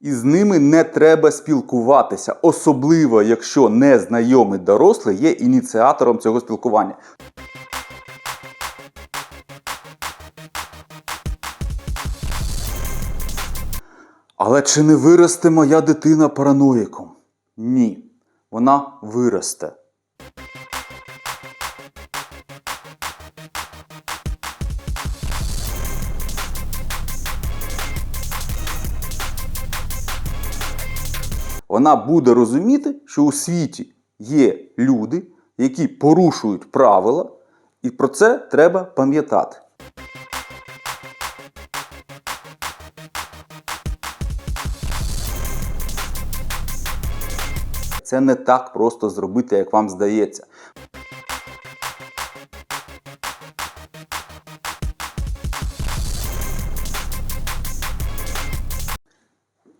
І з ними не треба спілкуватися, особливо якщо незнайомий дорослий є ініціатором цього спілкування. Але чи не виросте моя дитина параноїком? Ні, вона виросте. Вона буде розуміти, що у світі є люди, які порушують правила, і про це треба пам'ятати. Це не так просто зробити, як вам здається.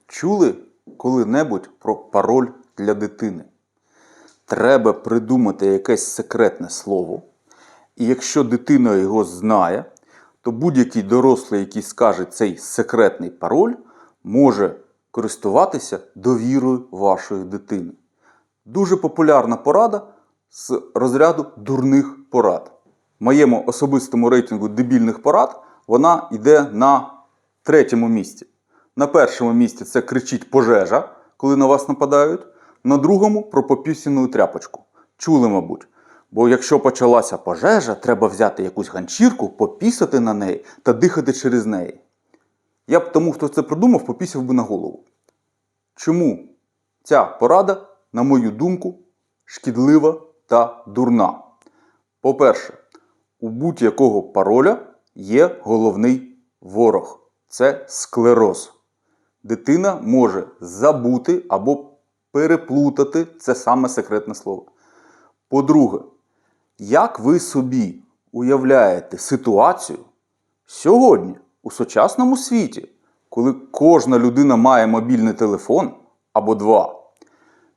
Чули коли-небудь про пароль для дитини? Треба придумати якесь секретне слово. І якщо дитина його знає, то будь-який дорослий, який скаже цей секретний пароль, може користуватися довірою вашої дитини. Дуже популярна порада з розряду дурних порад. В моєму особистому рейтингу дебільних порад вона йде на третьому місці. На першому місці це кричить пожежа, коли на вас нападають. На другому про попісяну тряпочку. Чули, мабуть. Бо якщо почалася пожежа, треба взяти якусь ганчірку, попісати на неї та дихати через неї. Я б тому, хто це придумав, попісяв би на голову. Чому ця порада, на мою думку, шкідлива та дурна? По-перше, у будь-якого пароля є головний ворог це склероз. Дитина може забути або переплутати це саме секретне слово. По-друге, як ви собі уявляєте ситуацію сьогодні у сучасному світі, коли кожна людина має мобільний телефон або два,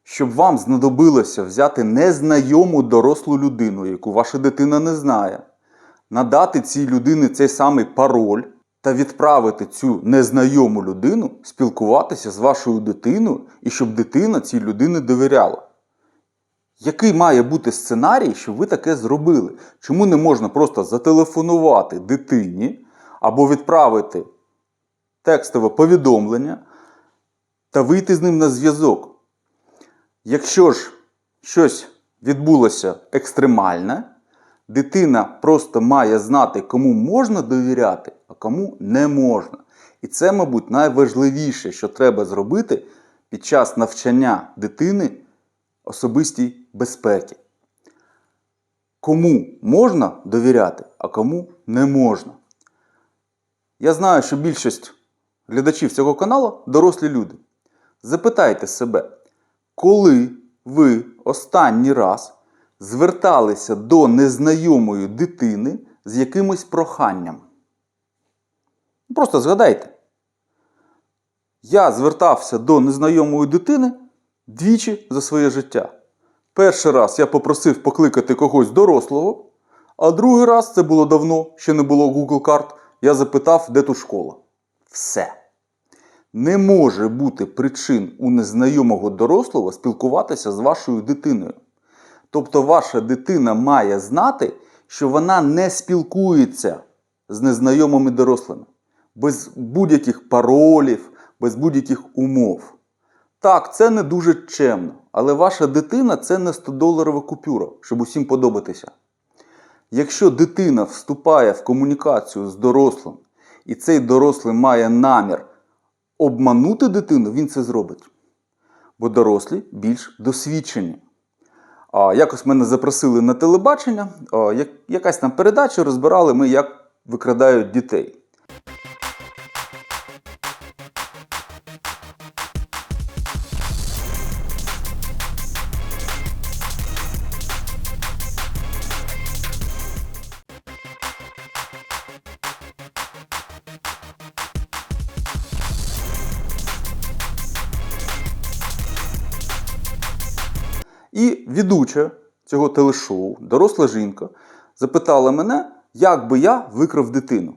щоб вам знадобилося взяти незнайому дорослу людину, яку ваша дитина не знає, надати цій людині цей самий пароль та відправити цю незнайому людину спілкуватися з вашою дитиною і щоб дитина цій людині довіряла. Який має бути сценарій, щоб ви таке зробили? Чому не можна просто зателефонувати дитині або відправити текстове повідомлення та вийти з ним на зв'язок? Якщо ж щось відбулося екстремальне, дитина просто має знати, кому можна довіряти, а кому не можна. І це, мабуть, найважливіше, що треба зробити під час навчання дитини особистій безпеки. Кому можна довіряти, а кому не можна. Я знаю, що більшість глядачів цього каналу дорослі люди. Запитайте себе, коли ви останній раз зверталися до незнайомої дитини з якимось проханням? Просто згадайте. Я звертався до незнайомої дитини двічі за своє життя. Перший раз я попросив покликати когось дорослого, а другий раз це було давно, ще не було Google карт. Я запитав, де тут школа. Все. Не може бути причин у незнайомого дорослого спілкуватися з вашою дитиною. Тобто ваша дитина має знати, що вона не спілкується з незнайомими дорослими, без будь-яких паролів, без будь-яких умов. Так, це не дуже чемно, але ваша дитина це не 100-доларова купюра, щоб усім подобатися. Якщо дитина вступає в комунікацію з дорослим, і цей дорослий має намір обманути дитину, він це зробить. Бо дорослі більш досвідчені. Якось мене запросили на телебачення, як- якась там передача розбирали ми, як викрадають дітей. І ведуча цього телешоу, доросла жінка, запитала мене, як би я викрав дитину.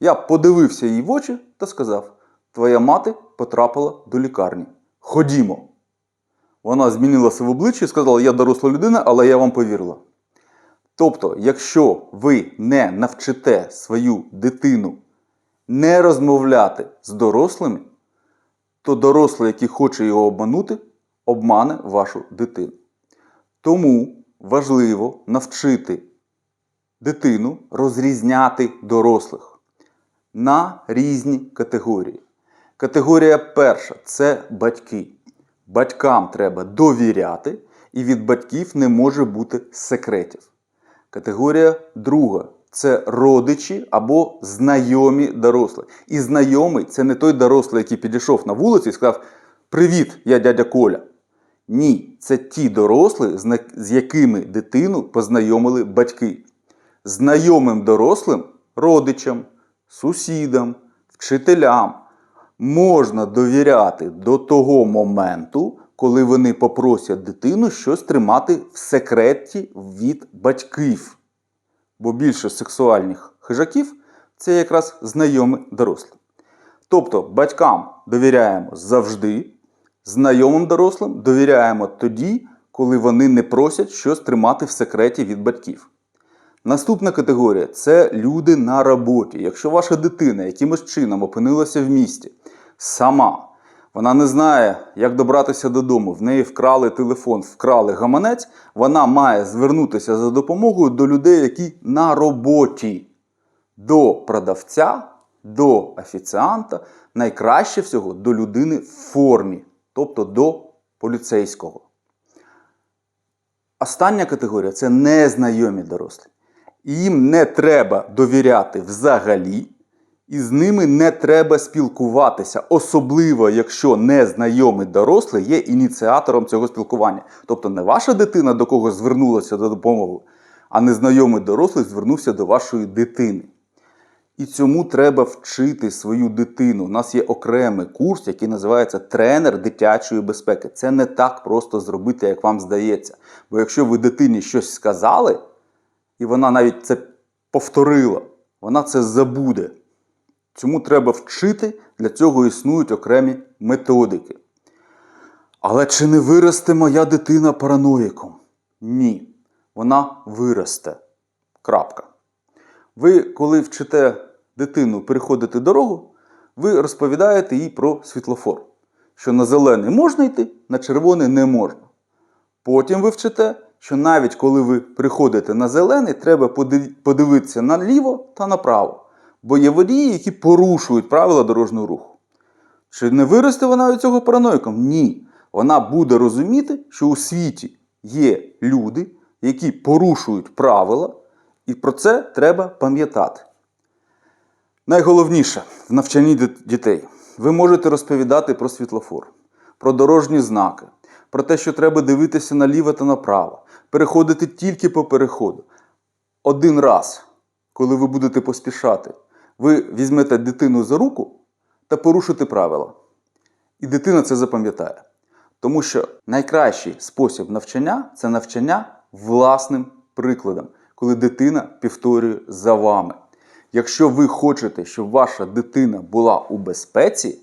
Я подивився їй в очі та сказав: твоя мати потрапила до лікарні. Ходімо. Вона змінилася в обличчі і сказала, я доросла людина, але я вам повірила. Тобто, якщо ви не навчите свою дитину не розмовляти з дорослими, то дорослий, який хоче його обманути, обмане вашу дитину. Тому важливо навчити дитину розрізняти дорослих на різні категорії. Категорія перша це батьки. Батькам треба довіряти, і від батьків не може бути секретів. Категорія друга це родичі або знайомі дорослі. І знайомий це не той дорослий, який підійшов на вулиці і сказав: Привіт, я дядя Коля. Ні, це ті дорослі, з якими дитину познайомили батьки. Знайомим дорослим родичам, сусідам, вчителям можна довіряти до того моменту, коли вони попросять дитину щось тримати в секреті від батьків. Бо більше сексуальних хижаків це якраз знайомі дорослі. Тобто батькам довіряємо завжди, знайомим дорослим довіряємо тоді, коли вони не просять щось тримати в секреті від батьків. Наступна категорія це люди на роботі. Якщо ваша дитина якимось чином опинилася в місті сама, вона не знає, як добратися додому, в неї вкрали телефон, вкрали гаманець, вона має звернутися за допомогою до людей, які на роботі, до продавця, до офіціанта, найкраще всього до людини в формі, тобто до поліцейського. Остання категорія це незнайомі дорослі. Їм не треба довіряти взагалі, і з ними не треба спілкуватися, особливо якщо незнайомий дорослий є ініціатором цього спілкування. Тобто не ваша дитина до кого звернулася за допомогою, а незнайомий дорослий звернувся до вашої дитини. І цьому треба вчити свою дитину. У нас є окремий курс, який називається тренер дитячої безпеки. Це не так просто зробити, як вам здається. Бо якщо ви дитині щось сказали, і вона навіть це повторила, вона це забуде. Цьому треба вчити, для цього існують окремі методики. Але чи не виросте моя дитина параноїком? Ні. Вона виросте. Крапка. Ви, коли вчите дитину переходити дорогу, ви розповідаєте їй про світлофор. Що на зелений можна йти, на червоний не можна. Потім ви вчите, що навіть коли ви приходите на зелений, треба подивитися наліво та направо. Бо є водії, які порушують правила дорожнього руху. Чи не виросте вона від цього параноїком? Ні. Вона буде розуміти, що у світі є люди, які порушують правила, і про це треба пам'ятати. Найголовніше в навчанні дітей. Ви можете розповідати про світлофор, про дорожні знаки, про те, що треба дивитися наліво та направо, переходити тільки по переходу. Один раз, коли ви будете поспішати, ви візьмете дитину за руку та порушите правила. І дитина це запам'ятає. Тому що найкращий спосіб навчання це навчання власним прикладом, коли дитина повторює за вами. Якщо ви хочете, щоб ваша дитина була у безпеці,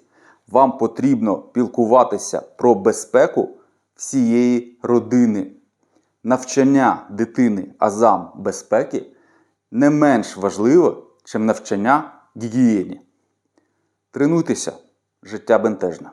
вам потрібно пілкуватися про безпеку всієї родини. Навчання дитини азам безпеки не менш важливо, ніж навчання гігієні. Тренуйтеся, життя бентежне.